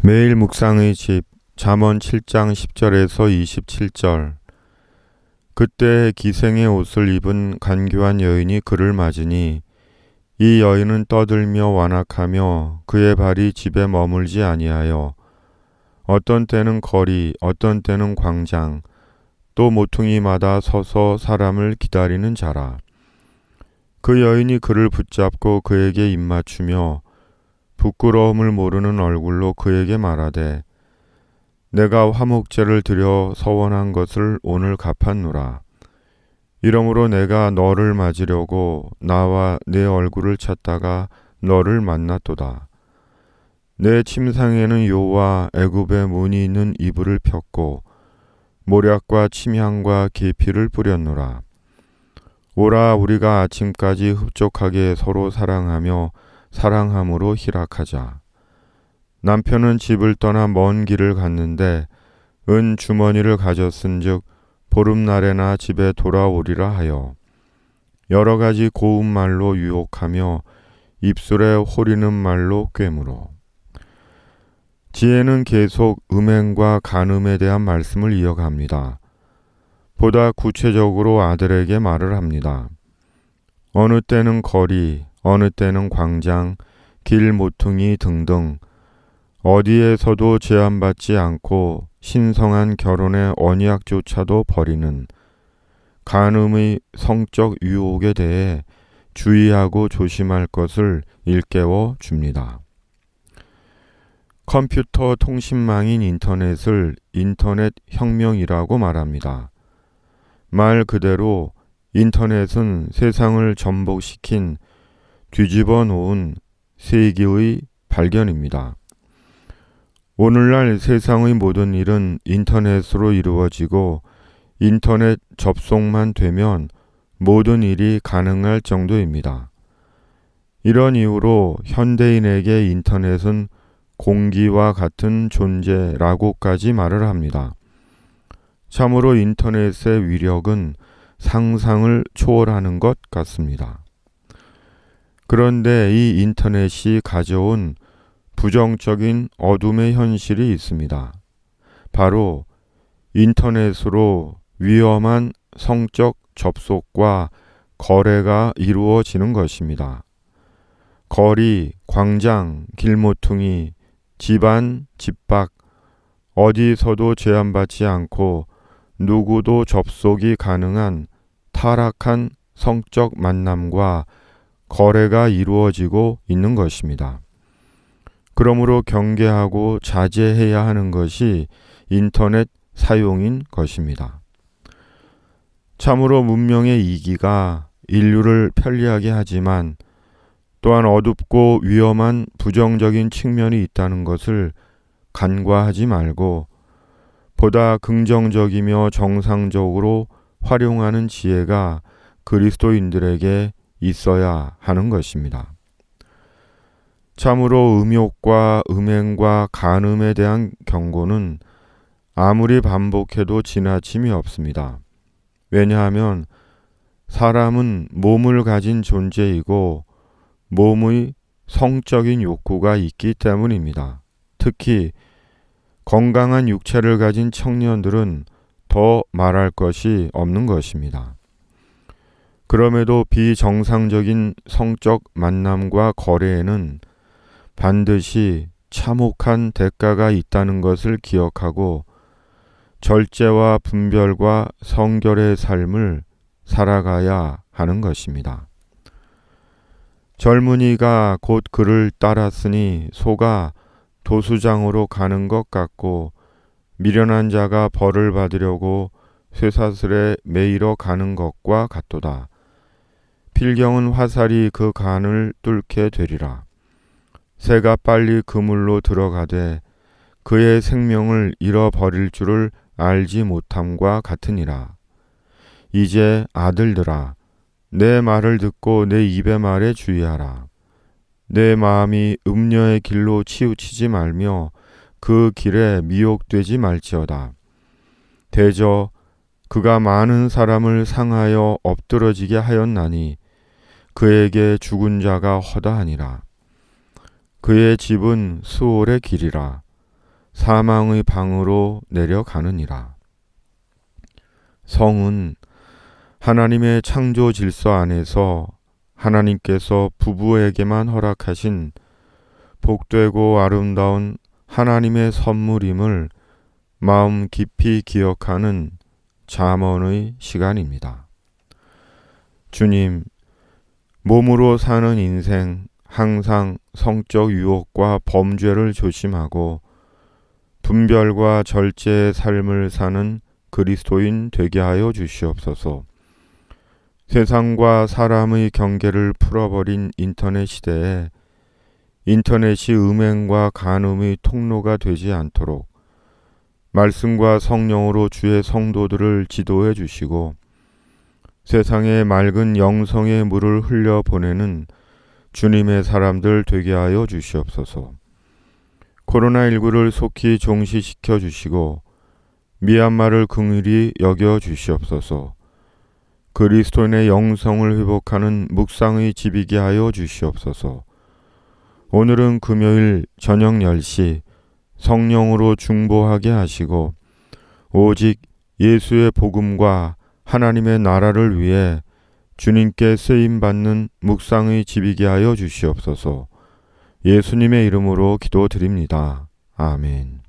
매일 묵상의 집 잠언 7장 10절에서 27절. 그때 기생의 옷을 입은 간교한 여인이 그를 맞으니 이 여인은 떠들며 완악하며 그의 발이 집에 머물지 아니하여 어떤 때는 거리 어떤 때는 광장 또 모퉁이마다 서서 사람을 기다리는 자라. 그 여인이 그를 붙잡고 그에게 입맞추며 부끄러움을 모르는 얼굴로 그에게 말하되 내가 화목제를 드려 서원한 것을 오늘 갚았노라. 이러므로 내가 너를 맞으려고 나와 내 얼굴을 찾다가 너를 만났도다. 내 침상에는 요와 애굽의 문이 있는 이불을 폈고 모략과 침향과 계피를 뿌렸노라. 오라 우리가 아침까지 흡족하게 서로 사랑하며 사랑함으로 희락하자. 남편은 집을 떠나 먼 길을 갔는데 은 주머니를 가졌은즉 보름날에나 집에 돌아오리라 하여 여러 가지 고운 말로 유혹하며 입술에 호리는 말로 꿰물어 지혜는 계속 음행과 간음에 대한 말씀을 이어갑니다. 보다 구체적으로 아들에게 말을 합니다. 어느 때는 거리, 어느 때는 광장, 길 모퉁이 등등 어디에서도 제한받지 않고 신성한 결혼의 언약조차도 버리는 간음의 성적 유혹에 대해 주의하고 조심할 것을 일깨워 줍니다. 컴퓨터 통신망인 인터넷을 인터넷 혁명이라고 말합니다. 말 그대로 인터넷은 세상을 전복시킨 뒤집어 놓은 세계의 발견입니다. 오늘날 세상의 모든 일은 인터넷으로 이루어지고 인터넷 접속만 되면 모든 일이 가능할 정도입니다. 이런 이유로 현대인에게 인터넷은 공기와 같은 존재라고까지 말을 합니다. 참으로 인터넷의 위력은 상상을 초월하는 것 같습니다. 그런데 이 인터넷이 가져온 부정적인 어둠의 현실이 있습니다. 바로 인터넷으로 위험한 성적 접속과 거래가 이루어지는 것입니다. 거리, 광장, 길모퉁이, 집안, 집밖, 어디서도 제한받지 않고 누구도 접속이 가능한 타락한 성적 만남과 거래가 이루어지고 있는 것입니다. 그러므로 경계하고 자제해야 하는 것이 인터넷 사용인 것입니다. 참으로 문명의 이기가 인류를 편리하게 하지만 또한 어둡고 위험한 부정적인 측면이 있다는 것을 간과하지 말고 보다 긍정적이며 정상적으로 활용하는 지혜가 그리스도인들에게 있어야 하는 것입니다. 참으로 음욕과 음행과 간음에 대한 경고는 아무리 반복해도 지나침이 없습니다. 왜냐하면 사람은 몸을 가진 존재이고 몸의 성적인 욕구가 있기 때문입니다. 특히 건강한 육체를 가진 청년들은 더 말할 것이 없는 것입니다. 그럼에도 비정상적인 성적 만남과 거래에는 반드시 참혹한 대가가 있다는 것을 기억하고 절제와 분별과 성결의 삶을 살아가야 하는 것입니다. 젊은이가 곧 그를 따랐으니 소가 도수장으로 가는 것 같고 미련한 자가 벌을 받으려고 쇠사슬에 매이러 가는 것과 같도다. 필경은 화살이 그 간을 뚫게 되리라. 새가 빨리 그물로 들어가되 그의 생명을 잃어버릴 줄을 알지 못함과 같으니라. 이제 아들들아, 내 말을 듣고 내 입의 말에 주의하라. 내 마음이 음녀의 길로 치우치지 말며 그 길에 미혹되지 말지어다. 대저 그가 많은 사람을 상하여 엎드러지게 하였나니 그에게 죽은 자가 허다하니라. 그의 집은 수월의 길이라. 사망의 방으로 내려가느니라. 성은 하나님의 창조 질서 안에서 하나님께서 부부에게만 허락하신 복되고 아름다운 하나님의 선물임을 마음 깊이 기억하는 잠언의 시간입니다. 주님, 몸으로 사는 인생 항상 성적 유혹과 범죄를 조심하고 분별과 절제의 삶을 사는 그리스도인 되게 하여 주시옵소서. 세상과 사람의 경계를 풀어버린 인터넷 시대에 인터넷이 음행과 간음의 통로가 되지 않도록 말씀과 성령으로 주의 성도들을 지도해 주시고 세상에 맑은 영성의 물을 흘려 보내는 주님의 사람들 되게 하여 주시옵소서. 코로나19를 속히 종시시켜 주시고 미얀마를 긍휼히 여겨 주시옵소서. 그리스도인의 영성을 회복하는 묵상의 집이게 하여 주시옵소서. 오늘은 금요일 저녁 10시 성령으로 중보하게 하시고 오직 예수의 복음과 하나님의 나라를 위해 주님께 쓰임 받는 묵상의 집이게 하여 주시옵소서. 예수님의 이름으로 기도드립니다. 아멘.